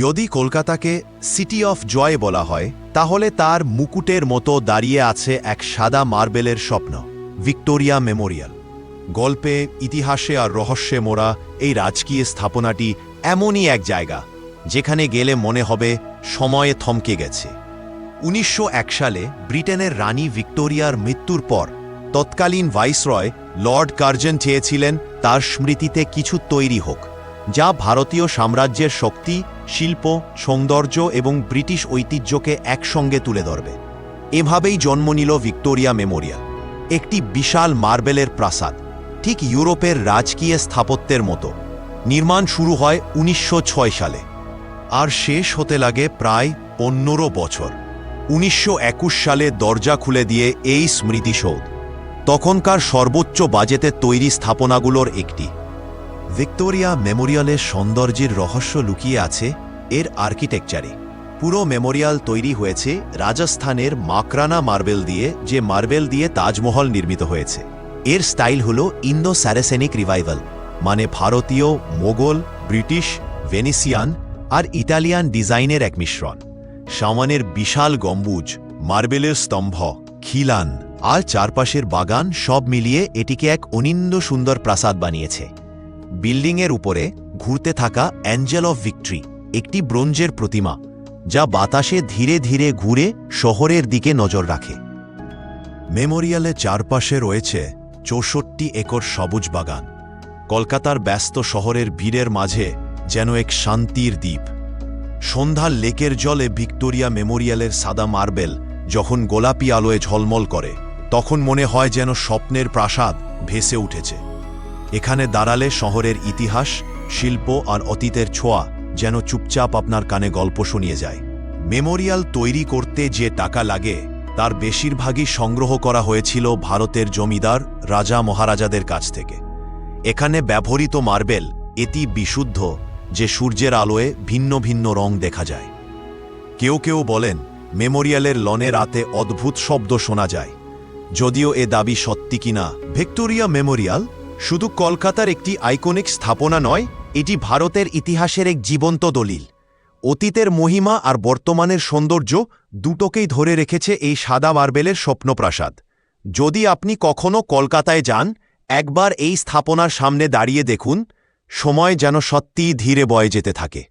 যদি কলকাতাকে city of joy বলা হয়, তাহলে তার মুকুটের মতো দাঁড়িয়ে আছে এক সাদা মার্বেলের স্বপ্ন, ভিক্টোরিয়া মেমোরিয়াল। গল্পে, ইতিহাসে আর রহস্যে মোড়া এই রাজকীয় স্থাপনাটি এমনই এক জায়গা, যেখানে গেলে মনে হবে সময়ে থমকে গেছে। উনিশশো এক সালে ব্রিটেনের রানী ভিক্টোরিয়ার মৃত্যুর পর তৎকালীন ভাইসরয় লর্ড কার্জন চেয়েছিলেন তার স্মৃতিতে কিছু তৈরি হোক। যা ভারতীয় সাম্রাজ্যের শক্তি, শিল্প, সৌন্দর্য এবং ব্রিটিশ ঐতিহ্যকে একসঙ্গে তুলে ধরবে। এভাবেই জন্ম নিল ভিক্টোরিয়া মেমোরিয়াল, একটি বিশাল মার্বেলের প্রাসাদ, ঠিক ইউরোপের রাজকীয় স্থাপত্যের মতো। নির্মাণ শুরু হয় উনিশশো ছয় সালে, আর শেষ হতে লাগে প্রায় পনেরো বছর। উনিশশো একুশ সালে দরজা খুলে দিয়ে এই স্মৃতিসৌধ, তখনকার সর্বোচ্চ বাজেতে তৈরি স্থাপনাগুলোর একটি। ভিক্টোরিয়া মেমোরিয়ালের সৌন্দর্যের রহস্য লুকিয়ে আছে এর আর্কিটেকচারে। পুরো মেমোরিয়াল তৈরি হয়েছে রাজস্থানের মাকরানা মার্বেল দিয়ে, যে মার্বেল দিয়ে তাজমহল নির্মিত হয়েছে। এর স্টাইল হল ইন্দো স্যারেসেনিক রিভাইভাল মানে ভারতীয়, মোগল, ব্রিটিশ, ভেনিসিয়ান আর ইটালিয়ান ডিজাইনের এক মিশ্রণ। সামানের বিশাল গম্বুজ, মার্বেলের স্তম্ভ, খিলান আর চারপাশের বাগান সব মিলিয়ে এটিকে এক অনিন্দ সুন্দর প্রাসাদ বানিয়েছে। বিল্ডিংয়ের উপরে ঘুরতে থাকা অ্যাঞ্জেল অফ ভিক্ট্রি, একটি ব্রোঞ্জের প্রতিমা, যা বাতাসে ধীরে ধীরে ঘুরে শহরের দিকে নজর রাখে। মেমোরিয়ালের চারপাশে রয়েছে চৌষট্টি একর সবুজ বাগান। কলকাতার ব্যস্ত শহরের ভিড়ের মাঝে যেন এক শান্তির দ্বীপ। সন্ধ্যার লেকের জলে ভিক্টোরিয়া মেমোরিয়ালের সাদা মার্বেল যখন গোলাপি আলোয় ঝলমল করে, তখন মনে হয় যেন স্বপ্নের প্রাসাদ ভেসে উঠেছে। এখানে দাঁড়ালে শহরের ইতিহাস, শিল্প আর অতীতের ছোঁয়া যেন চুপচাপ আপনার কানে গল্প শুনিয়ে যায়। মেমোরিয়াল তৈরি করতে যে টাকা লাগে, তার বেশিরভাগই সংগ্রহ করা হয়েছিল ভারতের জমিদার, রাজা মহারাজাদের কাছ থেকে। এখানে ব্যবহৃত মার্বেল এটি বিশুদ্ধ, যে সূর্যের আলোয় ভিন্ন ভিন্ন রং দেখা যায়। কেউ কেউ বলেন, মেমোরিয়ালের লনে রাতে অদ্ভুত শব্দ শোনা যায়। যদিও এ দাবি সত্যি কিনা, ভিক্টোরিয়া মেমোরিয়াল শুধু কলকাতার একটি আইকনিক স্থাপনা নয়, এটি ভারতের ইতিহাসের এক জীবন্ত দলিল। অতীতের মহিমা আর বর্তমানের সৌন্দর্য দুটোকেই ধরে রেখেছে এই সাদা মার্বেলের স্বপ্নপ্রাসাদ। যদি আপনি কখনও কলকাতায় যান, একবার এই স্থাপনার সামনে দাঁড়িয়ে দেখুন, সময় যেন সত্যিই ধীরে বয়ে যেতে থাকে।